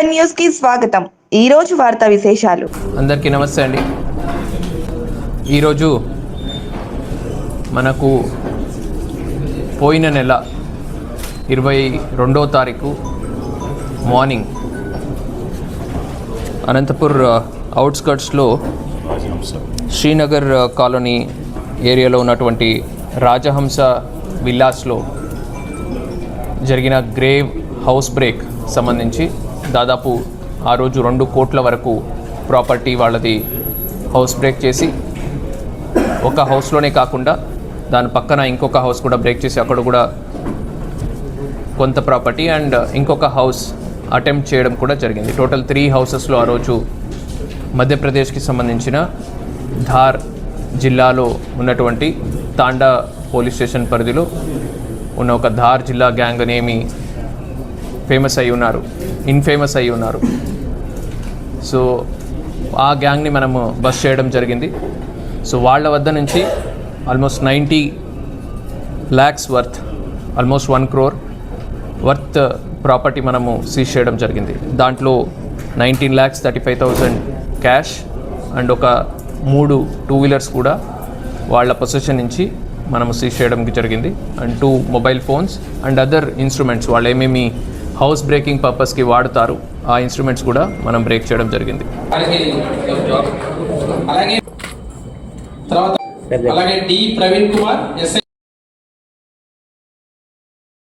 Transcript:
Seven న్యూస్కి స్వాగతం. ఈ రోజు వార్తా విశేషాలు. అందరికీ నమస్తే అండి. ఈరోజు మనకు పోయిన నెల ఇరవై రెండో తారీఖు మార్నింగ్ అనంతపూర్ అవుట్స్కట్స్లో శ్రీనగర్ కాలనీ ఏరియాలో ఉన్నటువంటి రాజహంస విల్లాస్లో జరిగిన గ్రేవ్ హౌస్ బ్రేక్ సంబంధించి దాదాపు ఆ రోజు రెండు కోట్ల వరకు ప్రాపర్టీ వాళ్ళది హౌస్ బ్రేక్ చేసి ఒక హౌస్లోనే కాకుండా దాని పక్కన ఇంకొక హౌస్ కూడా బ్రేక్ చేసి అక్కడ కూడా కొంత ప్రాపర్టీ అండ్ ఇంకొక హౌస్ అటెంప్ట్ చేయడం కూడా జరిగింది. టోటల్ త్రీ హౌసెస్లో ఆ రోజు మధ్యప్రదేశ్కి సంబంధించిన ధార్ జిల్లాలో ఉన్నటువంటి తాండా పోలీస్ స్టేషన్ పరిధిలో ఉన్న ఒక ధార్ జిల్లా గ్యాంగ్ అనేమి ఫేమస్ అయి ఉన్నారు. ఇన్ఫేమస్ అయి ఉన్నారు. సో ఆ గ్యాంగ్ని మనము బస్ చేయడం జరిగింది. సో వాళ్ళ వద్ద నుంచి almost ninety lakhs worth almost one crore worth property మనము సీజ్ చేయడం జరిగింది. దాంట్లో nineteen lakhs thirty five thousand cash and ఒక మూడు టూ వీలర్స్ కూడా వాళ్ళ పొజిషన్ నుంచి మనము సీజ్ చేయడం జరిగింది. And two mobile phones and other instruments వాళ్ళు ఏమేమి హౌస్ బ్రేకింగ్ పర్పస్కి వాడుతారు. ఆ ఇన్స్ట్రుమెంట్స్ కూడా మనం బ్రేక్ చేయడం జరిగింది. అలాగే తర్వాత అలాగే డి ప్రవీణ్ కుమార్ ఎస్ఐ